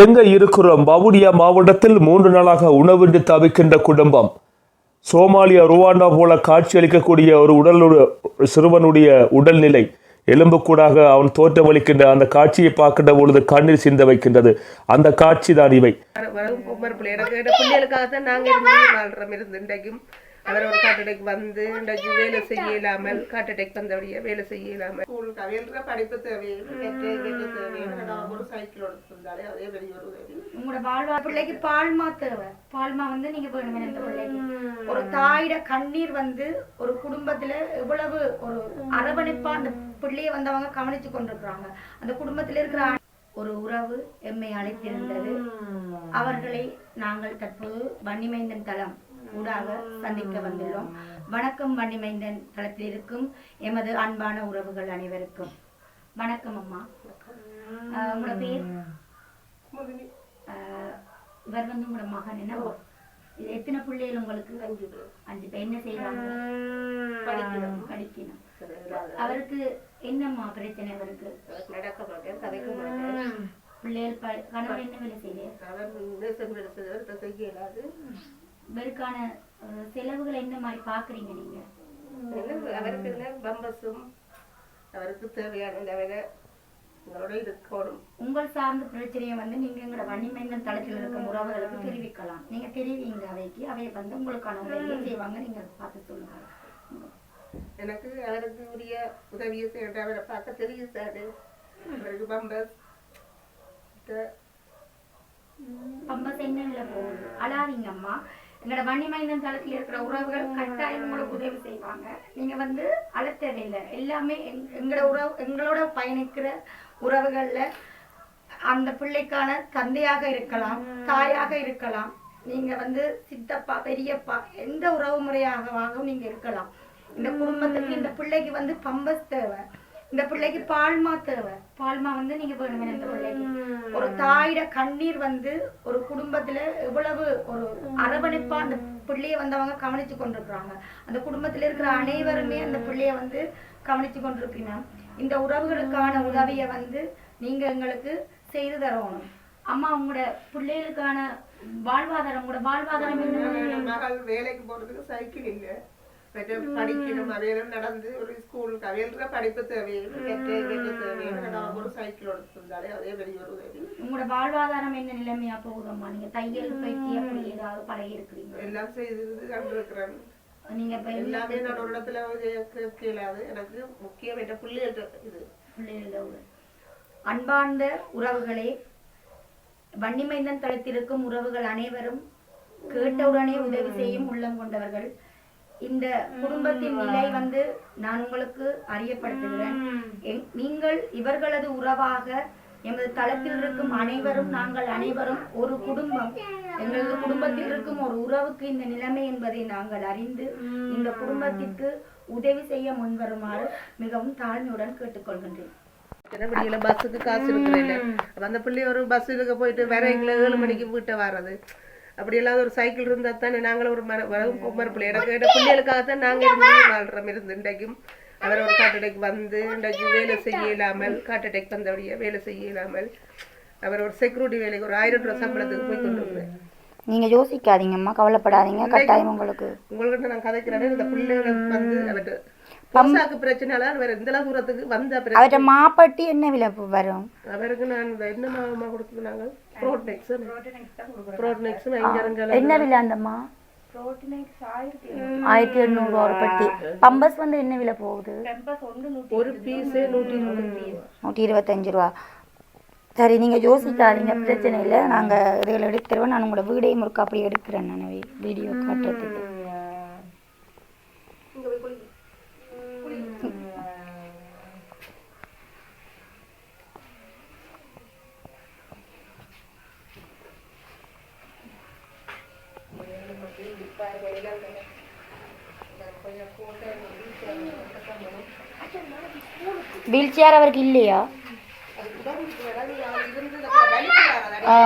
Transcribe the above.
எங்க இருக்கிறோம்? வவுனியா மாவட்டத்தில் மூன்று நாளாக உணவின்றி தவிக்கின்ற குடும்பம். சோமாலியா ருவாண்டா போல காட்சியளிக்கக்கூடிய ஒரு உடல் சிறுவனுடைய உடல்நிலை எலும்புக்கூடாக அவன் தோற்றமளிக்கின்ற அந்த காட்சியை பார்க்கின்ற பொழுது கண்ணீர் சிந்த வைக்கின்றது. அந்த காட்சி தான் இவை. அவர் ஒரு காட்டடைக்கு வந்து இன்றைக்கு வேலை செய்ய இல்லாமல் காட்டடைக்கு வந்தபடியே வேலை செய்ய இல்லாமல். படிப்பு தேவையில்லை ஒரு சைக்கிள் எடுத்திருந்தாலே அதே பெரிய ஒரு உங்களோட வாழ்வா பிள்ளைக்கு பால்மா தேவை பால்மா வந்து நீங்க வேணுமே இந்த பிள்ளைக்கு. ஒரு தாயிட கண்ணீர் வந்து ஒரு குடும்பத்துல எவ்வளவு ஒரு அரவணைப்பா அந்த பிள்ளைய வந்து அவங்க கவனிச்சு கொண்டிருக்கிறாங்க. அந்த குடும்பத்துல இருக்கிற ஒரு உறவு எம்மை அழைத்திருந்தது. அவர்களை நாங்கள் தற்போது வன்னிமைந்தன் தளம் ஊடாக சந்திக்க வந்துள்ளோம். வணக்கம் வன்னிமைந்தன் தளத்தில் இருக்கும் எமது அன்பான உறவுகள் அனைவருக்கும். வணக்கம் அம்மா. ஆஹ் உங்களோட பேர்? இவர் வந்து உங்களோட மகன் என்ன இது எத்தனை பிள்ளைகள் உங்களுக்கு? அஞ்சு பேர். அஞ்சு பேர். என்ன செய்யறாங்க படிக்கணும். படிக்கணும். அவருக்கு என்னம்மா பிரச்சனை அவருக்கு? அவர் நடக்க மாட்டேன் கதைக்க மாட்டேன். பிள்ளைகள் ப- கணவர் என்ன வேலை நேசம் எடுத்தவர் செய்ய இயலாது இவருக்கான செலவுகளை என்ன மாதிரி பாக்குறீங்க நீங்க? அவருக்கு என்ன பம்பஸும் அவருக்கு தேவையான அவரை உங்களோட இருக்கணும். உங்கள் சார்ந்த பிரச்சனையை வந்து நீங்க எங்களோட வன்னிமைந்தன் தளத்தில் இருக்கும் உறவுகளுக்கு தெரிவிக்கலாம். நீங்க தெரிவிங்க அவைக்கு. அவைய வந்து உங்களுக்கான உதவியை செய்வாங்க. நீங்க பார்த்து சொல்லுங்க. எனக்கு அவருக்கு உரிய உதவியை செய்ய அவரை பார்க்க தெரியும் சார். அவருக்கு பம்பஸ் பம்பஸ் என்ன போகுது? அழாதீங்க அம்மா. எங்களோட வன்னிமைந்தன் தளத்தில் இருக்கிற உறவுகள் கட்டாயம் உங்களுக்கு உதவி செய்வாங்க. நீங்க வந்து அழ தேவையில்லை எல்லாமே எங்களோட உறவு எங்களோட பயணிக்கிற உறவுகள்ல அந்த பிள்ளைக்கான தந்தையாக இருக்கலாம் தாயாக இருக்கலாம். நீங்க வந்து சித்தப்பா பெரியப்பா எந்த உறவு முறையாகவும் நீங்க இருக்கலாம். இந்த குடும்பத்துக்கு இந்த பிள்ளைக்கு வந்து பம்பஸ் தேவை. இந்த பிள்ளைக்கு பால்மா தேவை பால்மா வந்து நீங்க வேணுமே இந்த பிள்ளைக்கு. ஒரு தாயிட கண்ணீர் வந்து ஒரு குடும்பத்துல எவ்வளவு ஒரு அரவணைப்பா அந்த பிள்ளைய வந்து அவங்க கவனிச்சு கொண்டிருக்கிறாங்க. அந்த குடும்பத்துல இருக்கிற அனைவருமே அந்த பிள்ளைய வந்து கவனிச்சு கொண்டிருப்பீங்க. இந்த உறவுகளுக்கான உதவியை வந்து நீங்க எங்களுக்கு செய்து தரணும். அம்மா உங்களோட பிள்ளைகளுக்கான வாழ்வாதாரம் உங்களோட வாழ்வாதாரம் மகள் வேலைக்கு போறதுக்கு சைக்கிள் இல்ல. படிக்கணும். அவையிலும் நடந்து ஒரு ஸ்கூலுக்கு அவையில்ற படிப்பு நான் ஒரு சைக்கிள் எடுத்திருந்தாலே அதே பெரிய ஒரு உங்களோட வாழ்வாதாரம் என்ன நிலைமையா போகுதம்மா? நீங்க தையல் பயிற்சி அப்படி ஏதாவது பழகி இருக்கிறீங்க எல்லாம் செய்து கண்டிருக்கிறேன். நீங்க இப்ப எல்லா எல்லாமே நான் ஒரு இடத்துல இயலாது எனக்கு முக்கியம் என்ற பிள்ளைகள்ட்ட இது. பிள்ளைகளோடு. அன்பார்ந்த உறவுகளே வன்னிமைந்தன் தளத்திற்கும் உறவுகள் அனைவரும் கேட்டவுடனே உதவி செய்யும் உள்ளம் கொண்டவர்கள். இந்த குடும்பத்தின் நிலை வந்து நான் உங்களுக்கு அறியப்படுத்துகிறேன். நீங்கள் இவர்களது உறவாக எமது தளத்தில் இருக்கும் அனைவரும் நாங்கள் அனைவரும் ஒரு குடும்பம். எங்களது குடும்பத்தில் இருக்கும் ஒரு உறவுக்கு இந்த நிலைமை என்பதை நாங்கள் அறிந்து இந்த குடும்பத்திற்கு உதவி செய்ய முன்வருமாறு மிகவும் தாழ்மையுடன் கேட்டுக்கொள்கின்றேன். வெளியில பஸ்ஸுக்கு காசு அப்ப அந்த பிள்ளை ஒரு பஸ்ஸுக்கு போயிட்டு வேற எங்களை ஏழு மணிக்கு வீட்டை வர்றது. அப்படி இல்லாத ஒரு சைக்கிள் இருந்தா தானே நாங்களும் ஒரு மர வரும் பொம்மர் பிள்ளை எனக்கு என் பிள்ளைகளுக்காக தான் நாங்கள் இருந்து இருந்து இன்றைக்கும் அவர் ஒரு காட்டடைக்கு வந்து இன்றைக்கு வேலை செய்ய இல்லாமல் காட்டடைக்கு வந்தபடியே வேலை செய்ய இல்லாமல் அவர் ஒரு செக்யூரிட்டி வேலைக்கு ஒரு ஆயிரம் ரூபாய் சம்பளத்துக்கு போய் கொண்டு வந்தேன் நீங்க யோசிக்காதீங்கம்மா கவலைப்படாதீங்க. கட்டாயம் உங்களுக்கு. உங்கள்கிட்ட நான் கதைக்கிறேன். இந்த பிள்ளைகளுக்கு வந்து அவர்கிட்ட பம்சாக்கு பிரச்சனைனால அவர் இந்த தூரத்துக்கு வந்த பிறகு அவர்கிட்ட மாப்பட்டி என்ன விலை வரும்? அவருக்கு நான் என்ன மாமா நாங்கள் ஐங்கரங்கள் என்ன விலை அந்தம்மா ஆயிரத்தி எண்ணூறு. ஒரு பட்டி. பம்பஸ் வந்து என்ன விலை போகுது? ஒரு பீஸே நூற்றி இருபது நூற்றி இருபத்தஞ்சு ரூபா. சரி நீங்க யோசிக்காதீங்க பிரச்சனை இல்லை. நாங்க இதில் எடுத்துருவோம் நான் உங்களோட வீடையும் முறுக்க அப்படி எடுக்கிறேன் நான் வீடியோ காட்டுறதுக்கு. வீல் சேர் அவருக்கு இல்லையா? ஆ.